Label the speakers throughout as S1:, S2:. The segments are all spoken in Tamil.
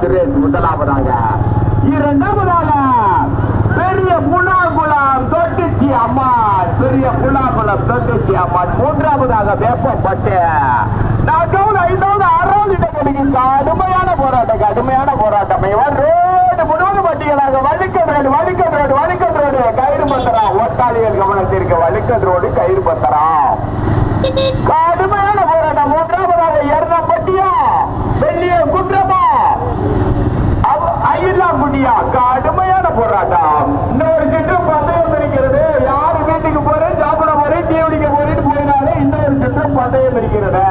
S1: சுரேஷ் முதலாவதாக. இரண்டாவதாக பெரிய புலாகுளம் தொட்டுச்சி அம்மாள் பெரிய புலாகுளம் தொட்டுச்சி அம்மாள். மூன்றாவதாக வேப்பப்பட்டு நான்காவது ஐந்தாவது ஆறாவது இடங்களுக்கு கடுமையான போராட்டம் கடுமையான போராட்டம். இவன் ரோடு முழுவதும் பட்டியலாக வழுக்கல் ரோடு வழுக்கல் ரோடு ரோடு. கயிறு பத்தரா? ஒட்டாளிகள் கவனத்திற்கு வழுக்கல் ரோடு கயிறு பத்தரா? கடுமையான போராட்டம் மூன்றாவதாக எரணப்பட்டியா வெள்ளிய குன்றமா ஐயலாங்குடியா கடுமையான போராட்டம் இன்னொரு சுற்றம் பந்தயம் இருக்கிறது யாரு வீட்டுக்கு போறேன் சாப்பிட போறேன் தீவடிக்க போறேன்னு போயினாலே இன்னொரு சுற்றம் பந்தயம் இருக்கிறது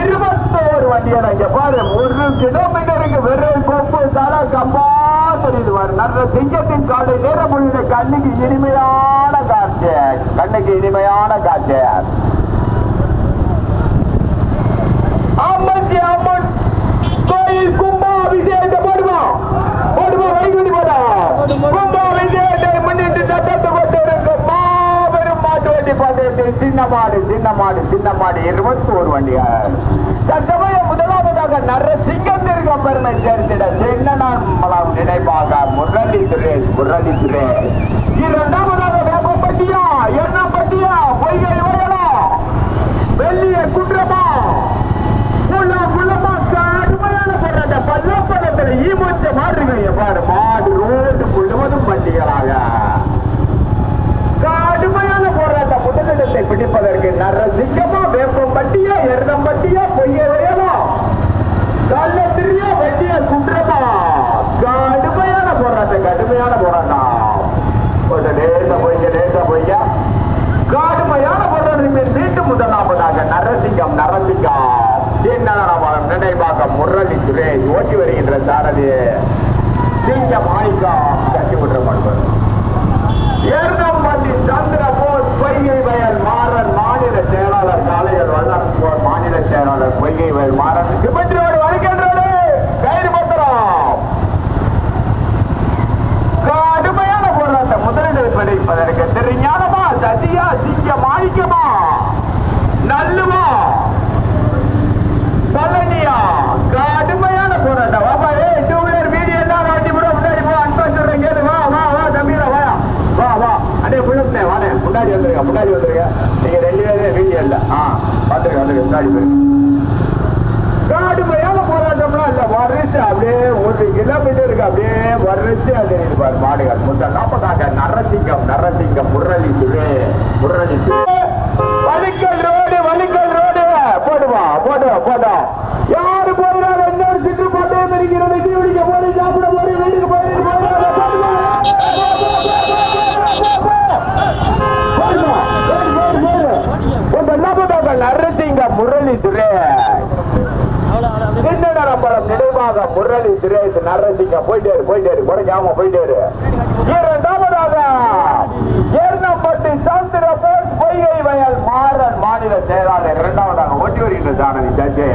S1: இருபத்தோரு வண்டியான இங்க பாரு ஒரு கிலோமீட்டருக்கு வெறும் கொம்பு தலை கம்பா தெரியுது நல்ல சிங்கத்தின் காலை நேரம் பொழுது கண்ணுக்கு இனிமையான காட்சி கண்ணுக்கு இனிமையான காட்சி அம்மன் அம்மன். கோயில் கும்பாபிஷேகத்தை போடுமா போடுமா வைகுண்டி போடா. கும்பாபிஷேகத்தை முன்னிட்டு சட்டத்தை போட்டு மாபெரும் மாட்டு வண்டி பந்தயத்தில் சின்ன மாடு சின்ன மாடு சின்ன மாடு இருபத்தி ஒரு வண்டிகள் தற்சமயம் முதல் முதலாவதாக நரசிங்கத்திற்கு பெருமை சேர்த்திட சின்னமலம் நினைவாக முரளி சுரேஷ் முரளி சுரேஷ் இரண்டாவதாக வேப்பப்பட்டியா எண்ணப்பட்டியா பொய்கை வயலாம் வெள்ளிய குன்றமா? புள்ள புள்ளமா கடுமையான போராட்டம் பல்லாப்படத்துல ஈமோச்ச மாறுங்க பாரு மாடு ரோடு முழுவதும் பட்டிகளாக கடுமையான போராட்டம் முதலிடத்தை பிடிப்பதற்கு நரசிங்கமா வேப்பம் பட்டியா எருதம் பட்டியா பொய்ய வயலாம் கள்ளத்திரியா வெட்டிய குன்றமா கடுமையான போராட்டம் கடுமையான போராட்டம் கொஞ்சம் லேசா பொய்ய லேசா பொய்ய கடுமையான போராட்டம் மீண்டும் முதலாவதாக நரசிங்கம் நரசிங்கம் என்னவரம் நினைவாக முரளி சுரேஷ் ஓட்டி வருகின்ற சாரதி சிங்க மாணிக்கம் கட்டி விட்டுற மாட்டார் அப்படியே ஒரு கிலோமீட்டருக்கு அப்படியே வர்றச்சு அது இருப்பார் மாடுகள். முத்த நாற்பதாங்க நரசிங்கம் நரசிங்கம் முரளி சுழே முரளி வலிக்கல் ரோடு வலிக்கல் ரோடு. போடுவா போடுவா போடா. யாரு போயிடாத இன்னொரு சுற்று போட்டே இருக்கிறது. டீ குடிக்க போய் சாப்பிட போய் வீட்டுக்கு போய் நரசிங்க முரளி துரே சின்னடரம்பலம் முரளி திரேஷ் நரசிங்க. போயிட்டாரு போயிட்டாரு. போயிட்டே இரு, குறைக்காம போயிட்டே இரண்டாவதாக ஏர்ணப்பட்டி சந்திர போஸ் பொய்கை வயல் மாறன் மாநில செயலாளர். இரண்டாவதாக ஓட்டி வருகின்ற ஜானகி சஞ்சய.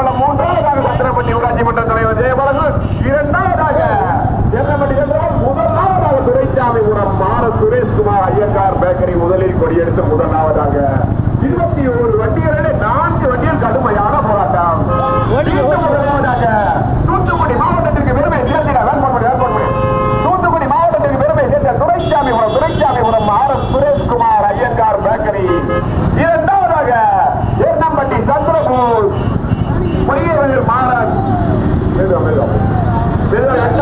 S1: சிதம்பரம் மூன்றாவதாக சத்திரப்பட்டி ஊராட்சி மன்ற தலைவர் ஜெயபாலன். இரண்டாவதாக முதலாவதாக துரைச்சாமி உரம் மாற சுரேஷ்குமார் ஐயங்கார் பேக்கரி முதலில் கொடியெடுத்து முதலாவதாக. இருபத்தி ஒரு வண்டிகளிலே நான்கு வண்டியில் கடுமையான போராட்டம். முதலாவதாக தூத்துக்குடி மாவட்டத்திற்கு பெருமை சேர்த்தார் தூத்துக்குடி மாவட்டத்திற்கு பெருமை சேர்த்த துரைச்சாமி உரம் துரைச்சாமி உரம் மாற சுரேஷ் ¿Verdad?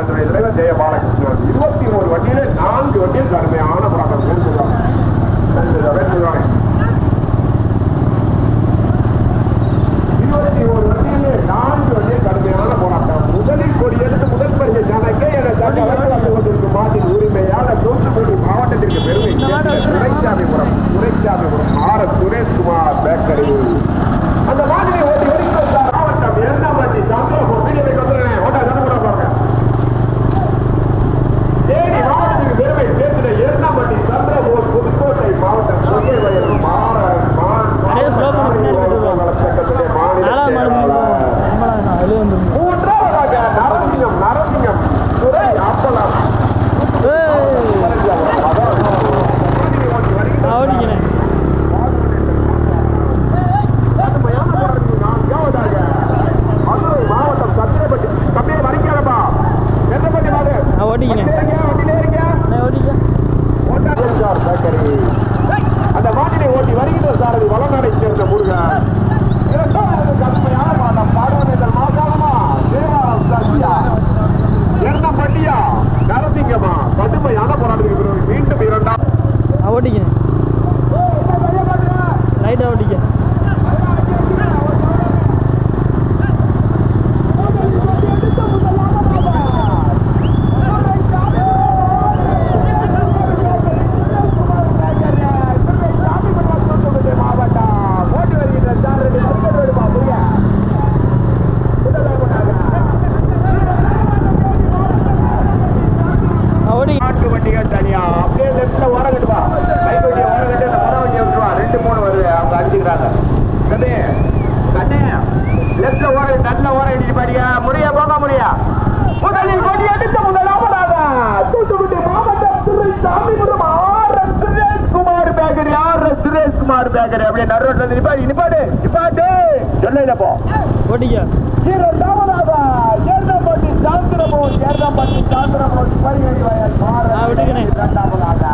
S1: மாவட்டத்துடைய தலைவர் ஜெய பாலகிருஷ்ணன் இருபத்தி மூணு வண்டியில நான்கு வண்டியில் கடுமையான பழக்கம் சொல்றாங்க இருபத்தி ஒரு வண்டியில நான்கு வண்டியில் கடுமையான போராட்டம். முதலில் ஒரு எடுத்து முதல் பரிசை தனக்கே என கொண்டிருக்கும் மாட்டின் உரிமையாளர் தூத்துக்குடி மாவட்டத்திற்கு பெருமை Duraisamypuram Duraisamypuram R Sureshkumar bakery hoor die. சொல்லிடப்போ.
S2: ஓட்டிக்க
S1: இரண்டாவதாக சேர்ந்தம்பட்டி சாந்திரமோன் சேர்ந்தம்பட்டி சாந்திரமோன் பரிகடி வயல்
S2: மாற
S1: இரண்டாவதாக.